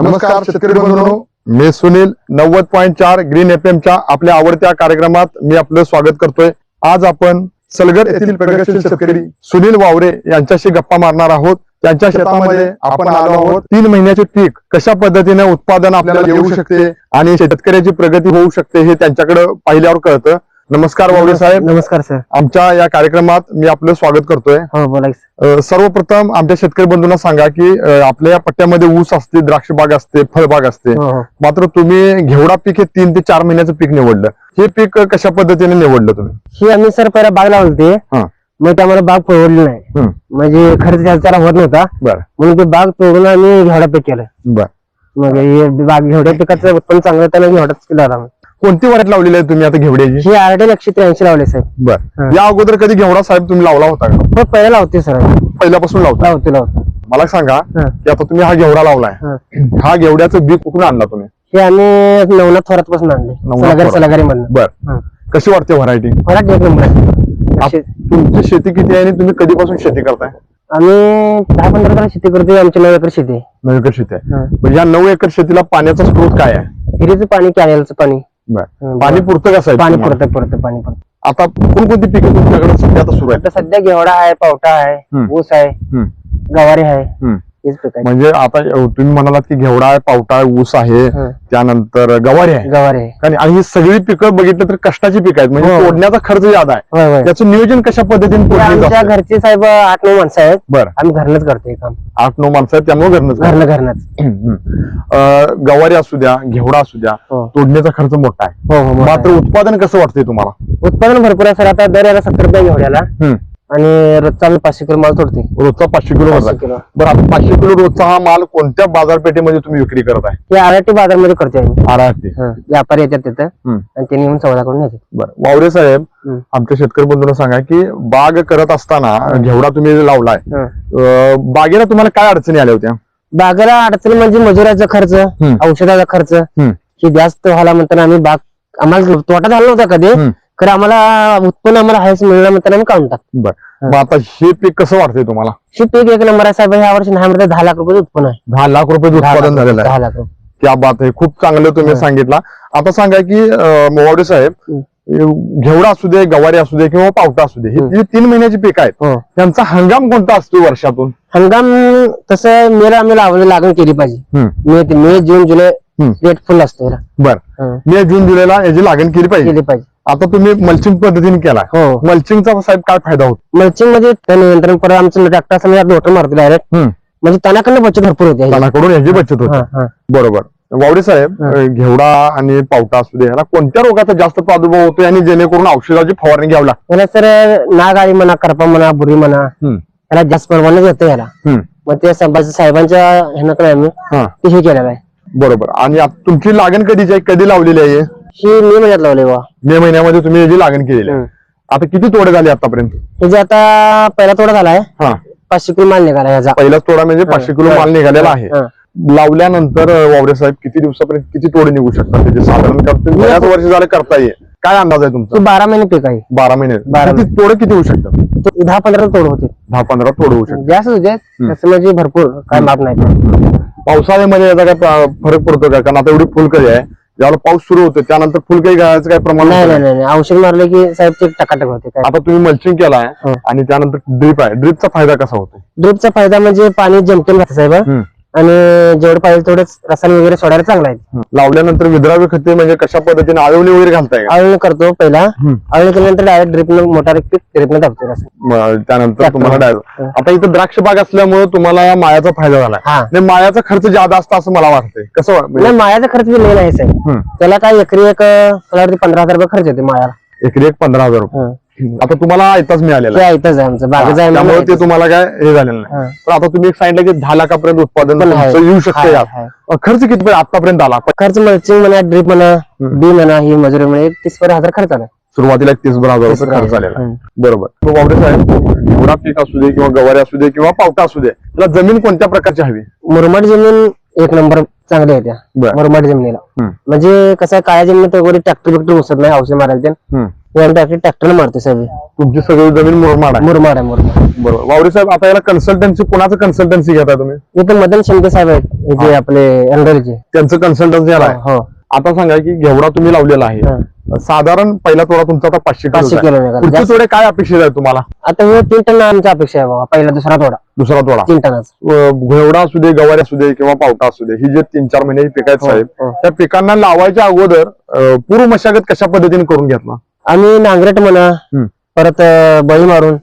नमस्कार शेतकरी बंधूंनो. मी सुनील नव्वद पॉईंट चार ग्रीन एफ च्या आपल्या आवडत्या कार्यक्रमात मी आपलं स्वागत करतोय. आज आपण सलगर येथील प्रगतशील शेतकरी सुनील वावरे यांच्याशी गप्पा मारणार आहोत. त्यांच्या शेतामध्ये आपण आलो आहोत. तीन महिन्याचे पीक कशा पद्धतीने उत्पादन आपल्याला येऊ शकते. आणि शेतकऱ्याची प्रगती होऊ शकते हे त्यांच्याकडे पाहिल्यावर कळतं. नमस्कार वावरे साहेब. नमस्कार सर. आमच्या या कार्यक्रमात मी आपलं स्वागत करतोय. हो बोला की सर. अ, सर्वप्रथम आमच्या शेतकरी बंधूंना सांगा की अ, आपल्या या पट्ट्यामध्ये ऊस असते द्राक्ष बाग असते फळबाग असते. हो हो. मात्र तुम्ही घेवडा पीक हे तीन ते चार महिन्याचं पीक निवडलं. हे पीक कशा पद्धतीने निवडलं तुम्ही? ही आम्ही सर पहिला बाग लावली होती हा. मग ते आम्हाला बाग परवडली नाही. हम्म. म्हणजे खर्च त्याचा त्याला होत नव्हता. बर. म्हणून ते बाग तोडून आम्ही घेवडा पीक केलं. बर. मग हे बाग घेवड्या पिकाचं उत्पन्न चांगलं त्याला घेवडाच केला होता आम्ही. कोणती वाढत लावलेली आहे तुम्ही आता घेवड्याची? ही आरडे एकशे त्र्याऐंशी लावले साहेब. बर. या अगोदर कधी घेवडा साहेब तुम्ही लावला होता का? हो पहिला लावते सर. पहिल्यापासून लावता लावते लावते मला सांगा. की आता तुम्ही हा घेवडा लावलाय. हा. हा घेवड्याचं बी कुठून आणला तुम्ही? हे आम्ही नवनाथ थोरात पासून आणले. नवनाथ सलागारी थोरात. सलागारी बर. कशी वाटते व्हरायटी? फराट एक नंबर. आहे अशे- तुमची शेती किती आहे आणि तुम्ही कधीपासून शेती करताय? आम्ही दहा पंधरा एकर शेती करतो आमची नऊ एकर शेती आहे. नऊ एकर शेती आहे. म्हणजे या नऊ एकर शेतीला पाण्याचा स्रोत काय आहे? हिरीचं पाणी कॅनेलचं पाणी. बर पाणी. पुरतं का साहेब पाणी? पुरतं पुरतं पाणी पुरतं आता कोणकोणती पिकं तुमच्याकडे सध्या आता सुरू आता सध्या घेवडा आहे पावटा आहे हम्म. ऊस आहे हम्म, गवारी आहे हम्म. म्हणजे आता तुम्ही म्हणालात की घेवडा आहे पावटा आहे ऊस आहे हं. त्यानंतर गवारी आहे. गवारी आहे. आणि आणि ही सगळी पिकं बघितलं तर कष्टाची पिकं आहेत. म्हणजे हो. तोडण्याचा खर्च ज्यादा आहे. होय होय. त्याचं नियोजन कशा पद्धतीने ते आमच्या जातं? घरचे साहेब आठ नऊ माणसं आहेत. बरं. आम्ही घरनच करतो हे काम. आठ नऊ माणसं आहेत त्यामुळे घरनंच घरनं घरनच. गवारी असू द्या घेवडा असू द्या हो. तोडण्याचा खर्च मोठा आहे. हो हो मोठं मात्र आहे. उत्पादन कसं वाटतंय तुम्हाला? उत्पादन भरपूर आहे सर. आता दर याला सत्तर रुपये घेवड्याला. हम्म. आणि रोजचा आम्ही पाचशे किलो माल तोडते रोजचा पाचशे किलो पाचशे. किलो बरं आता पाचशे किलो रोजचा हा माल कोणत्या बाजारपेठेमध्ये तुम्ही विक्री करत आहे हे आरटी बाजारमध्ये करते आम्ही हं. व्यापारी येतात तिथं हम्म. आणि त्यांनी येऊन सौदा करून येतात बरं वावरे साहेब हम्म. आमच्या शेतकरी बंधूंना सांगा की बाग करत असताना घेवडा तुम्ही लावलाय हं. अं, बागेला तुम्हाला काय अडचणी आल्या होत्या बागेला अडचण म्हणजे मजुराचा खर्च. औषधाचा खर्च हम्म. हे जास्त व्हायला म्हणताना आम्ही बाग आम्हाला तोटा झाला नव्हता कधी हम्म. खरं आम्हाला उत्पन्न आम्हाला हायच मिळणार म्हणताना आम्ही काढून टाकतो बरं मग आता हे पीक कसं वाटतंय तुम्हाला हे पीक एक नंबर आहे साहेब ह्या वर्षी नाही म्हणतात दहा लाख रुपये उत्पन्न आहे दहा लाख रुपये दहा उत्पादन लाख- झालेलं आहे दहा लाख रुपये. त्या बात आहे खूप चांगलं तुम्ही. सांगितलं आता सांगा की अं, मोवाडे साहेब हं. घेवडा असू दे गवारी असू दे किंवा पावटा असू दे हं. ही जी तीन महिन्याची पीक आहेत हो त्यांचा हंगाम कोणता असतो वर्षातून हंगाम तसं मेला आम्ही लावलं लागण केली पाहिजे. मे ते मे जून जुलै. रेट फुल असतो. बर हं. मे जून जुलैला याची लागण केली पाहिजे केली पाहिजे आता तुम्ही मल्चिंग पद्धतीने केला हो. मल्चिंगचा साहेब काय फायदा होतो? मल्चिंगमध्ये त्या नियंत्रण परत आमचं ट्रॅक्टर समजा डोटर मारतो डायरेक्ट. म्हणजे तणाकडनं बचत भरपूर होते. त्याकडून याची बचत होते. हा, हा. बरोबर. वावडे साहेब हं. अं, घेवडा आणि पावटा असू दे ह्याला कोणत्या रोगाचा जास्त प्रादुर्भाव होतो आणि जेणेकरून औषधाची फवारणी घ्यावी लागते? याला सर नागाळी म्हणा करपा म्हणा बुरी म्हणा हं. याला जास्त प्रमाणात येतं याला. मग ते संभाजी साहेबांच्या ह्यानं आम्ही हा. ते हे केलेलं आहे. बरोबर. आणि आता तुमची लागण कधीची आहे? कधी लावलेली आहे ही मे महिन्यात लावले वा मे महिन्यामध्ये तुम्ही याची लागण केलेली आहे. आता किती तोडे झाले आतापर्यंत? हे जे आता पहिला तोडा झालाय हा. पाचशे किलो माल निघाला याचा पहिलाच तोडा म्हणजे पाचशे किलो माल निघालेला आहे. हा. लावल्यानंतर अं, वावरे साहेब किती दिवसापर्यंत किती तोडे निघू शकतात त्याचे? साधारण करतो बऱ्याच वर्ष झाले करता येईल काय अंदाज आहे तुमचा? बारा महिने पीक आहे. बारा महिने. बारा किती तोडे किती होऊ शकतात? तो दहा पंधरा तोड होते दहा पंधरा तोडे होऊ शकतात. जास्त होते तसं म्हणजे भरपूर काय माप नाही. पावसाळ्यामध्ये याचा काय फरक पडतो का? कारण आता एवढी फुलकळी आहे. ज्यावेळेला पाऊस सुरू होतो त्यानंतर फुलकळी घालायचं काय प्रमाण नाही नाही का? नाही नाही. औषध मारलं की साहेब ते टकाटक होते काय आता तुम्ही मल्चिंग केलाय हो. आणि त्यानंतर ड्रीप आहे ड्रीपचा फायदा कसा होतो ड्रिपचा फायदा म्हणजे पाणी जमतेल साहेब. आणि जेवढं पाहिजे तेवढंच रसायन वगैरे सोडायला चांगला आहे. लावल्यानंतर विद्राव्य खते म्हणजे कशा पद्धतीने आळवणी वगैरे घालताय का? आळणी करतो पहिला. हम्म. आळणी केल्यानंतर डायरेक्ट ड्रिप मोटार पीक ड्रिपने दाबतो रसायन. म- त्यानंतर टाकतो. तुम्हाला डायरेक्ट आता इथं द्राक्ष बाग असल्यामुळे तुम्हाला या मायाचा फायदा झाला. हा. आणि मायाचा खर्च जादा असतो असं मला वाटतंय. कसं वा- म्हणजे नाही मायाचा खर्च बी लई नाही साहेब. हम्म. त्याला काय एकरी एक मला वाटतं पंधरा हजार रुपये खर्च येते मायाला एकरी एक पंधरा हजार रुपये. हं. आता तुम्हाला ऐताच मिळालेला ते आहे. ऐकतच आहे आमचं त्यामुळे ते तुम्हाला काय हे झालेलं नाही. पण आता तुम्ही एक सांगितलं की दहा लाखापर्यंत उत्पादन पण आहे. तुमचं येऊ शकतं खर्च किती आतापर्यंत आला खर्च मल्चिंग म्हणा ड्रीप म्हणा. बी म्हणा ही मजुरी म्हणजे तीस पर हजार खर्च आला सुरुवातीला एक तीस हजार रुपये खर्च आहे. हम्म. बरोबर मग बाबरे साहेब एवढा पीक असू दे किंवा गवारी असू दे किंवा पावटा असू दे त्याला जमीन कोणत्या प्रकारची हवी मुरमाड जमीन एक नंबर चांगली आहे त्या बर. मुरमाड जमिनीला हम्म. म्हणजे कसं आहे, काळ्या जमिनीत वगैरे ट्रॅक्टर बिक्टर घुसत नाही औषध मारायला हम्म. ट्रॅक्टर ट्रॅक्टर मारते सगळी. तुमची सगळी जमीन मुरमाड आहे. मुरमाड आहे मुरमाड. बरोबर. वावरे साहेब आता याला कन्सल्टन्सी कोणाचं कन्सल्टन्सी घेताय तुम्ही? इथे मदन शिंदे साहेब आहेत हे जे आपले एनडोलीचे त्यांचं कन्सल्टन्सी याला आहे. हो आता सांगा की घेवडा तुम्ही लावलेला आहे. साधारण पहिला तोडा तुमचा आता पाचशे पाचशे किलो किलो निघाला. पुढचे जास्त- तोडे काय अपेक्षित आहे तुम्हाला? आता हे तीन टन आमची अपेक्षा आहे बाबा पहिला दुसरा तोडा. दुसरा तोडा. तीन टनाचा. अ, घेवडा असू दे गवारी असू दे किंवा पावटा असू दे ही जे तीन चार महिने पिक आहेत हो, साहेब हो. त्या पिकांना लावायच्या अगोदर अ, पूर्व मशागत कशा पद्धतीने करून घेतला? आम्ही नांगरट म्हणा. परत बळी मारून.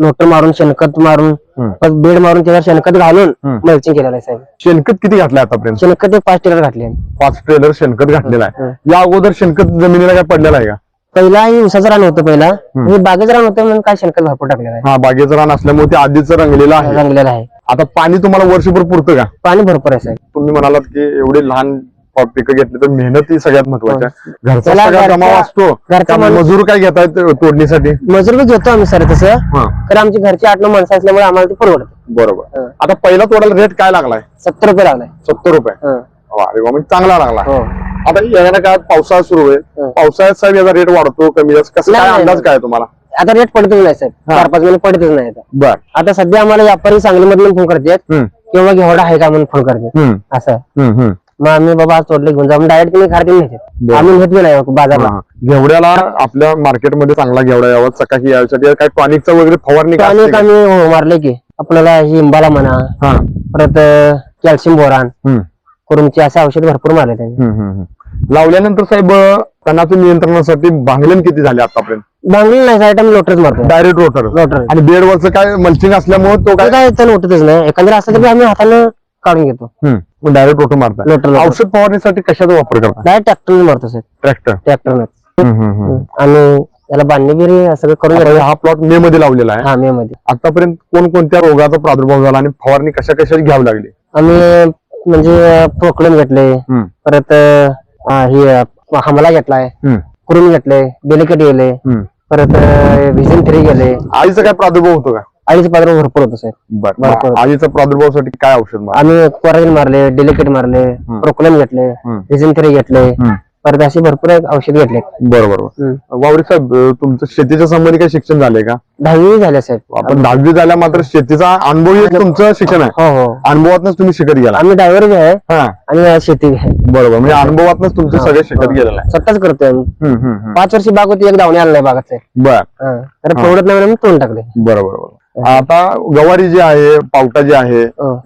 नोटर मारून शेणखत मारून. परत बेड मारून त्याच्यावर शेणखत घालून. मल्चिंग केलेलं आहे साहेब शेणखत किती घातलंय आतापर्यंत शेणखत एक पाच टेलर घातले. पाच ट्रेलर शेणखत घातलेला आहे. या अगोदर शेणखत जमिनीला काय पडलेला आहे का पहिला ही उसाचं रान होतं पहिला हे बागेचं रान होतं म्हणून काय शेणखत भरपूर टाकलेलं आहे हा बागेचं रान असल्यामुळे ते आधीच रंगलेलं आहे रंगलेलं आहे आता पाणी तुम्हाला वर्षभर पुरतं का पाणी भरपूर आहे साहेब तुम्ही म्हणालात की एवढे लहान पिकं घेतली तर मेहनत ही सगळ्यात महत्वाची आहे. घरचा त्याला सगळा घरचा- जमाव असतो. घरचा त्या माणूस- मजूर काय घेतायत तोडणीसाठी? मजूर बी घेतो आम्ही सर तसं. हा. तर आमची घरची आठ नऊ माणसं असल्यामुळे आम्हाला ते परवडतं. बरोबर. हा. आता पहिला तोडायला रेट काय लागलाय? सत्तर रुपये लागलाय. सत्तर रुपये. हं. वा, अरे वा, म्हणजे चांगला लागला हो. आता येणाऱ्या काळात पावसाळा सुरू आहे हं. पावसाळ्यात साहेब याचा रेट वाढतो कमी जास्त. कसं काय नाही, अंदाज नाही. काय आहे तुम्हाला? आता रेट पडतच नाही साहेब. हा. चार पाच महिने पडतच नाही आता. बर. आता सध्या आम्हाला व्यापारी सांगलीमधून फोन करतात किंवा घेवडा आहे का? म्हणून फोन करतात. असं. मग आम्ही बाबा तोडले घेऊन जाऊन डायरेक्ट तुम्ही खारती नेते बरं. आम्ही बी नाही बाजारला. घेवड्याला आपल्या मार्केटमध्ये चांगला घेवडा यावा चकाकी यासाठी काय टॉनिकचा वगैरे फवारणी का? आम्ही हो, मारले की. आपल्याला ही इंबाला म्हणा हा. परत कॅल्शियम बोरान हम्म, कुरुमची असे औषध भरपूर मारले त्यांनी. हम्म, हम्म, हम्म. लावल्यानंतर साहेब तणाच्या नियंत्रणासाठी भांगलन किती झाले आतापर्यंत? बांगली नाही साईड आम्ही लोटच मारतो. डायरेक्ट रोटर लोटर आणि बेडवरचं काय मल्चिंग असल्यामुळे तो काय काय तर लोटतच नाही. एखाद्या असं तरी आम्ही हातानं काढून घेतो. डायरेक्ट रोटर मारता औषध फवारणीसाठी कशाचा वापर करता डायरेक्ट ट्रॅक्टर मारतो सर. ट्रॅक्टर ट्रॅक्टरनं आणि त्याला बांधणी बिरी असं करून. हा प्लॉट मे मध्ये लावलेला आहे. हा मे मध्ये. आतापर्यंत कोणकोणत्या रोगाचा प्रादुर्भाव झाला आणि फवारणी कशा कशाची घ्यावी लागली? आम्ही म्हणजे प्रोक्लेम घेतले. परत ही हमला घेतलाय. कुरुम घेतले. डेलिकेट गेले. परत व्हिजन थ्री गेले. आळीचा काय प्रादुर्भाव होतो का? अडीच पात्र भरपूर होतो साहेब. बर. बरं. आळीचा प्रादुर्भावासाठी काय औषध आम्ही क्वारंटाईन मारले डेलिकेट मारले प्रोक्लेम घेतले हम्म. थ्री घेतले हम्म. परत असे भरपूर औषध घेतले. बरोबर वावरी साहेब अं, तुमचं शेतीच्या संबंधी काही शिक्षण झालंय का? दहावी झाले साहेब. आपण दहावी झाल्या मात्र शेतीचा अनुभव हे तुमचं शिक्षण आहे. हो हो. अनुभवातनच तुम्ही शिकत गेला. आम्ही बी आहे हा. आणि शेती बी आहे. बरोबर म्हणजे अनुभवातनच तुमचे सगळे शिकत गेलेलं आहे. स्वतःच करतोय आम्ही. हम्म, हम्म, हम्म. पाच वर्षी बाग होती एक धावणे आलं नाही बागात साहेब. बर. हा. तर परवडत नाही म्हणून तोंड टाकले बरोबर बरोबर. आता गवारी जी आहे पावटा जी आहे.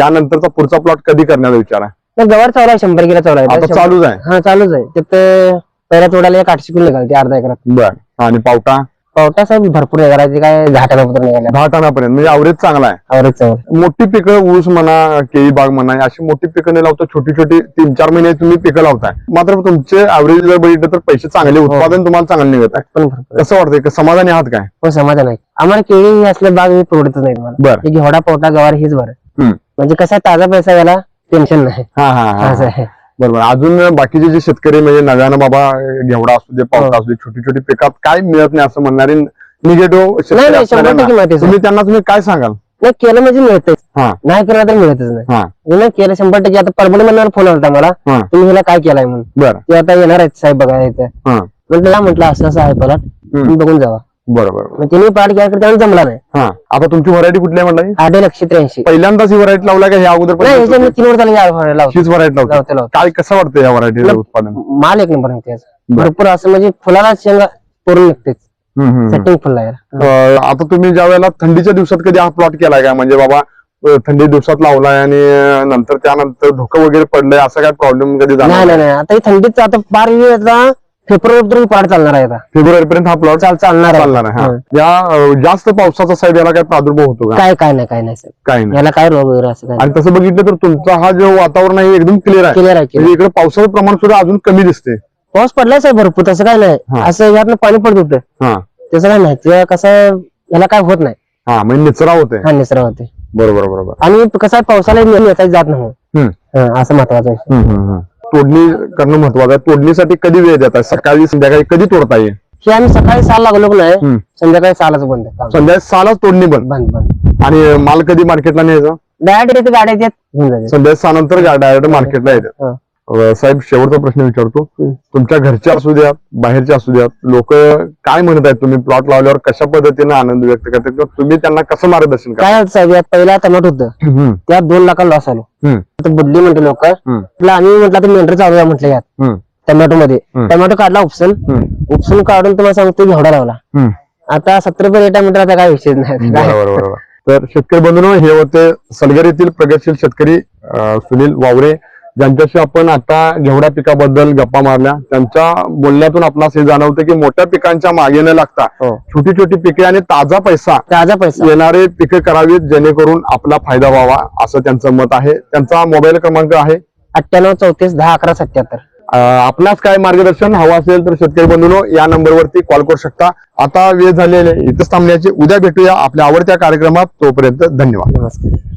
यानंतरचा पुढचा प्लॉट कधी करण्याचा विचार आहे? तर गवार आहे शंभर किलो चालू आहे. आता चालूच आहे. हा चालूच आहे. तिथे पहिल्या तोडाला एक आठशे किलो निघाल ते अर्धा एकरात. बर. आणि पावटा? पावटा साहेब भरपूर निघाला काय दहा टनापर्यंत निघाल्या दहा टनापर्यंत म्हणजे अवरेज चांगला आहे. अवरेज चांगलं मोठी पिकं ऊस म्हणा केळी बाग म्हणा अशी मोठी पिकं नाही लावता छोटी छोटी तीन चार महिने तुम्ही पिकं लावताय. मात्र तुमचे ऍव्हरेज जर बघितलं तर पैसे चांगले हो. उत्पादन तुम्हाला चांगलं निघत आहे. पण कसं वाटतंय का समाधानी आहात काय? हो समाधान आहे. आम्हाला केळी ही असल्या बाग ही परवडतच नाही मला बर. हे घेवडा पावटा गवार हीच बरं. हम्म. म्हणजे कसं आहे, ताजा पैसा याला टेन्शन नाही. हा हा हा, असं आहे. बरोबर. अजून बाकीचे जे शेतकरी म्हणजे नव्यानं बाबा घेवडा असू दे पावटा हो. असू दे छोटी छोटी पिकात काय मिळत नाही असं म्हणणारे निगेटिव्ह. तुम्ही त्यांना तुम्ही काय सांगाल? नाही केलं म्हणजे मिळतच हा. नाही केलं तर मिळतच नाही. हा. मी नाही केलं शंभर टक्के. आता परभणी म्हणणार फोन आला मला. तुम्ही हिला काय केलाय म्हणून? बर. ते आता येणार आहेत साहेब बघायला इथे. म्हटलं असं असं आहे पलाट तुम्ही बघून जावा. बरोबर मग तिने पाठ घ्या त्याला जमला नाही हा. आता तुमची व्हरायटी कुठली आहे म्हणलं आठ एकशे त्र्याऐंशी. पहिल्यांदाच ही व्हरायटी लावला का हे अगोदर पण नाही होती? ह्याच्या मी तीन वर झाले लावतो. हीच व्हरायटी लावतो. लावतो लावतो. काय कसं वाटतं या व्हरायटीचं उत्पादन? माल एक नंबर निघते याचा. बर. भरपूर असं म्हणजे फुलाला शेंगा करून निघतेच हम्म, हम्म, हम्म. सेटिंग फुल आहे अं, आता तुम्ही ज्या वेळेला थंडीच्या दिवसात कधी हा प्लॉट केलाय का? म्हणजे बाबा अं, थंडी दिवसात लावलाय आणि अं, नंतर त्यानंतर धुकं वगैरे पडलंय असं काय प्रॉब्लेम कधी झाला नाही नाही? नाही आता ही थंडीत आता ही आता फेब्रुवारी पर्यंत पाठ चालणार आहे आता. फेब्रुवारी पर्यंत हा प्लॉट चाल चालणार आहे. चालणार आहे हा. या अं, जास्त पावसाचा साहेब याला काय प्रादुर्भाव होतो का? काय काय नाही काय नाही सर. काही नाही. याला काय रोग वगैरे असं काय आणि तसं बघितलं तर तुमचा हा जो वातावरण आहे एकदम क्लिअर आहे. क्लिअर आहे clear. म्हणजे इकडे पावसाचं प्रमाण सुद्धा अजून कमी दिसते पाऊस पडलाय साहेब भरपूर. तसं काय नाही. हा. असं यातनं पाणी पडत होतं. हा. त्याचं काय नाही. ते कसं याला काय होत नाही. हा म्हणजे निचरा होते हा निसरा होते बरोबर बरोबर. आणि कसं आहे पावसाला येता जात नाही. हम्म. हा, असं महत्वाचं आहे. हम्म, हम्म, हम्म. तोडणी करणं महत्वाचं आहे. तोडणीसाठी कधी वेळ देताय सकाळी संध्याकाळी कधी तोडता येईल? हे आम्ही सकाळी सहा लागलो हम्म. संध्याकाळी सहालाच बंद. संध्याकाळी सहालाच तोडणी बंद. बंद बंद. आणि माल कधी मार्केटला न्यायचा? डायरेक्ट गाड्या घेऊन जाते संध्याकाळी सहा नंतर डायरेक्ट मार्केटला येतात हा. साहेब शेवटचा प्रश्न विचारतो. तुमच्या घरचे असू द्यात बाहेरचे असू द्यात लोक काय म्हणत आहेत तुम्ही? प्लॉट लावल्यावर कशा पद्धतीने आनंद व्यक्त करतात? किंवा तुम्ही त्यांना कसं मार्गदर्शन करा काय साहेब यात पहिला टमाटो होतं. त्यात दोन लाख लॉस आलो. आता बुडली म्हणते लोक. म्हटलं आम्ही म्हटलं तर मेंढर चालू आहे म्हटलं यात. टमॅटो मध्ये. टमॅटो काढला उपसून उपसून काढून तुम्हाला सांगतो घेवडा लावला. आता सत्तर रुपये रेटा मीटर आता काय विषय नाही. काय बरोबर बरोबर. तर शेतकरी बंधूंनो हे होते सलगर येथील प्रगतशील शेतकरी सुनील वावरे. ज्यांच्याशी आपण आता घेवड्या पिकाबद्दल गप्पा मारल्या त्यांच्या बोलण्यातून आपणास हे जाणवतं की मोठ्या पिकांच्या मागे न लागता हो. छोटी छोटी पिके आणि ताजा पैसा ताजा पैसा. येणारे पिके करावीत जेणेकरून आपला फायदा व्हावा असं त्यांचं मत आहे. त्यांचा मोबाईल क्रमांक आहे. अठ्ठ्याण्णव चौतीस दहा अकरा सत्याहत्तर. आपणास काय मार्गदर्शन हवं असेल तर शेतकरी बंधूंनो या नंबरवरती कॉल करू शकता. आता वेळ झालेले इथंच थांबण्याची. उद्या भेटूया आपल्या आवडत्या कार्यक्रमात. तोपर्यंत धन्यवाद. नमस्कार.